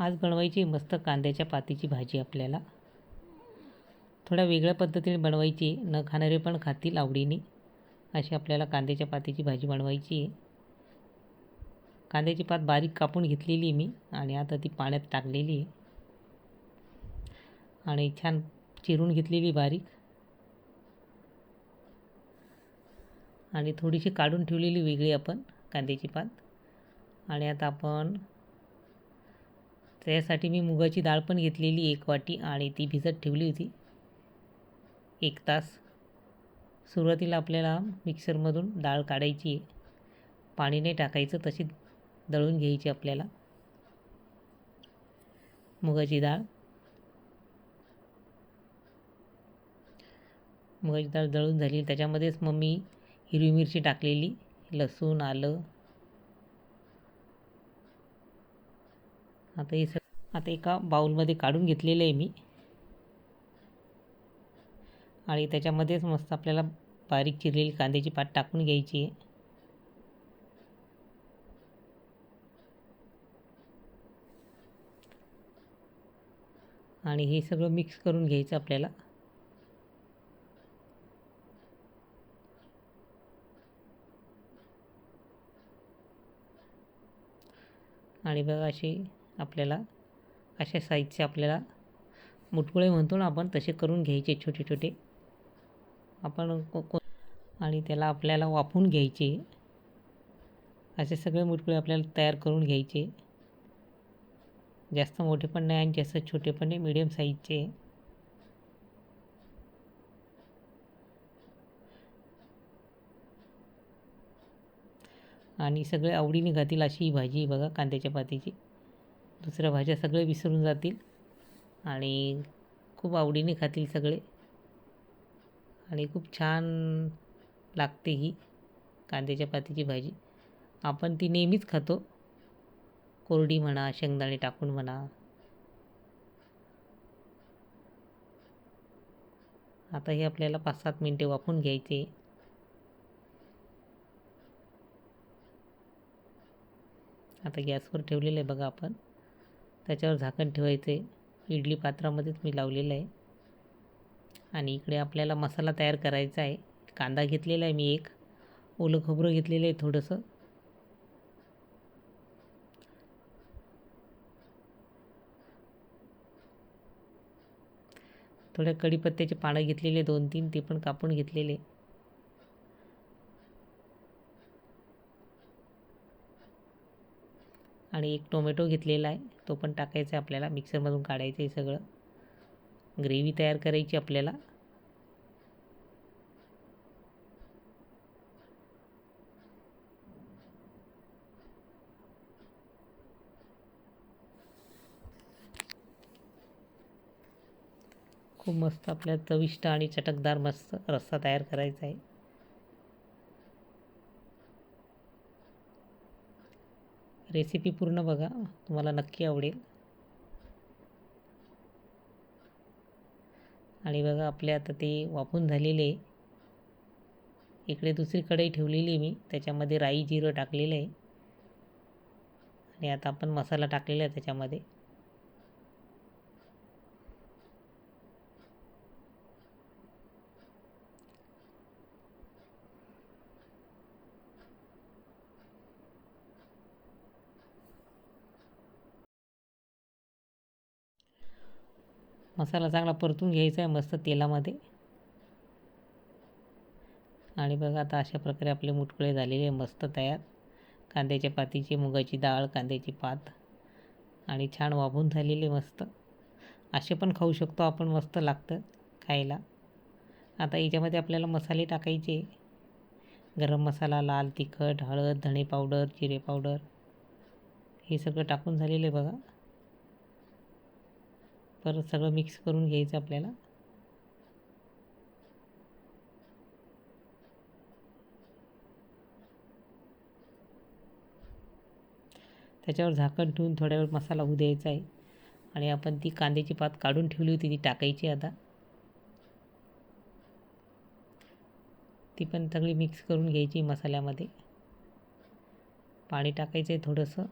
आज बनवायची आहे मस्त कांद्याच्या पातीची भाजी आपल्याला. थोड्या वेगळ्या पद्धतीने बनवायची न खाणारे पण खातील आवडीने. अशी आपल्याला कांद्याच्या पातीची भाजी बनवायची आहे. कांद्याची पात बारीक कापून घेतलेली मी आणि आता ती पाण्यात टाकलेली आहे. आणि छान चिरून घेतलेली बारीक. आणि थोडीशी काढून ठेवलेली वेगळी आपण कांद्याची पात. आणि आता आपण त्यासाठी मी मुगाची डाळ पण घेतलेली एक वाटी आणि ती भिजत ठेवली होती. एक तास. सुरुवातीला आपल्याला मिक्सरमधून डाळ काढायची आहे. पाणी नाही टाकायचं तशी दळून घ्यायची आपल्याला. मुगाची डाळ. मुगाची डाळ दळून झाली. त्याच्यामध्येच मग मी हिरवी मिरची टाकलेली लसूण आलं आता हे सग आता एका बाऊलमध्ये काढून घेतलेलं आहे मी. आणि त्याच्यामध्येच मस्त आपल्याला बारीक चिरलेली कांद्याची पात टाकून घ्यायची आहे. आणि हे सगळं मिक्स करून घ्यायचं आपल्याला. आणि बघा अशी आपल्याला अशा साईजचे आपल्याला मुटकुळे म्हणतो ना आपण तसे करून घ्यायचे छोटे छोटे. आपण को को आणि त्याला आपल्याला वाफून घ्यायचे. असे सगळे मुटकुळे आपल्याला तयार करून घ्यायचे. जास्त मोठे पण नाही आणि जास्त छोटे पण नाही मिडियम साईजचे आणि सगळे आवडीने खातील अशी ही भाजी बघा कांद्याच्या पातीची. दुसऱ्या भाज्या सगळे विसरून जातील आणि खूप आवडीने खातील सगळे. आणि खूप छान लागते ही कांद्याच्या पातीची भाजी. आपण ती नेहमीच खातो. कोरडी म्हणा शेंगदाणे टाकून म्हणा. आता हे आपल्याला पाच सात मिनटे वाफून घ्यायचे. आता गॅसवर ठेवलेलं आहे बघा आपण. त्याच्यावर झाकण ठेवायचं. आहे इडली पात्रामध्येच मी लावलेलं आहे. आणि इकडे आपल्याला मसाला तयार करायचा आहे. कांदा घेतलेला आहे मी एक. ओलं खोबरं घेतलेलं आहे थोडंसं. थोड्या कढीपत्त्याचे पानं घेतलेले दोन तीन ते पण कापून घेतलेले आणि एक टोमॅटो घेतलेला आहे. तो पण टाकायचा आहे आपल्याला. मिक्सरमधून काढायचं आहे सगळं. ग्रेव्ही तयार करायची आपल्याला. खूप मस्त आपल्या चविष्ट आणि चटकदार मस्त रस्सा तयार करायचा आहे. रेसिपी पूर्ण बघा तुम्हाला नक्की आवडेल. आणि बघा आपले आता ते वाफून झालेले इकडे दुसरी कढई ठेवलेली मी त्याच्यामध्ये राई जिरं टाकलेलं आहे. आणि आता आपण मसाला टाकलेला आहे त्याच्यामध्ये. मसाला चांगला परतून घ्यायचा आहे मस्त तेलामध्ये. आणि बघा आता अशा प्रकारे आपले मुटकुळे झालेले मस्त तयार. कांद्याच्या पातीची मुगाची डाळ कांद्याची पात. आणि छान वाभून झालेले मस्त. असे पण खाऊ शकतो आपण मस्त लागतं खायला. आता याच्यामध्ये आपल्याला मसाले टाकायचे गरम मसाला लाल तिखट हळद धणे पावडर जिरे पावडर. हे सगळं टाकून झालेलं आहे बघा. परत सगळं मिक्स करून घ्यायचं आपल्याला. त्याच्यावर झाकण ठेवून थोड्या वेळ मसाला होऊ द्यायचा आहे. आणि आपण ती कांद्याची पात काढून ठेवली होती ती टाकायची आता. ती पण सगळी मिक्स करून घ्यायची मसाल्यामध्ये. पाणी टाकायचं आहे थोडंसं.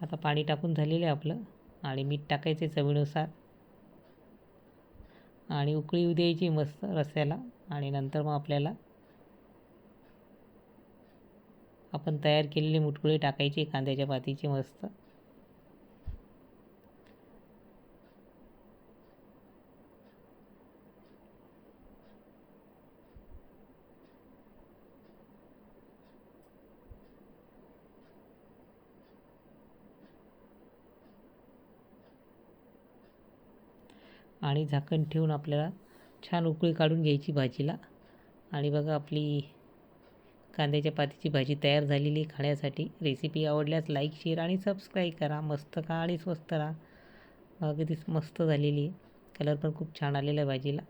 आता पाणी टाकून झालेलं आहे आपलं आणि मीठ टाकायचे चवीनुसार. आणि उकळी येऊ द्यायची मस्त रस्स्याला आणि नंतर मग आपल्याला आपण तयार केलेली मुटकुळे टाकायची कांद्याच्या पातीची मस्त. आणि झाकण ठेवून आपल्याला छान उकळी काढून घ्यायची भाजीला. आणि बघा आपली कांद्याच्या पातीची भाजी तयार झालेली आहे खाण्यासाठी. रेसिपी आवडल्यास लाईक शेअर आणि सबस्क्राईब करा. मस्त खा आणि स्वस्त राहा. अगदीच मस्त झालेली आहे. कलर पण खूप छान आलेला आहे भाजीला.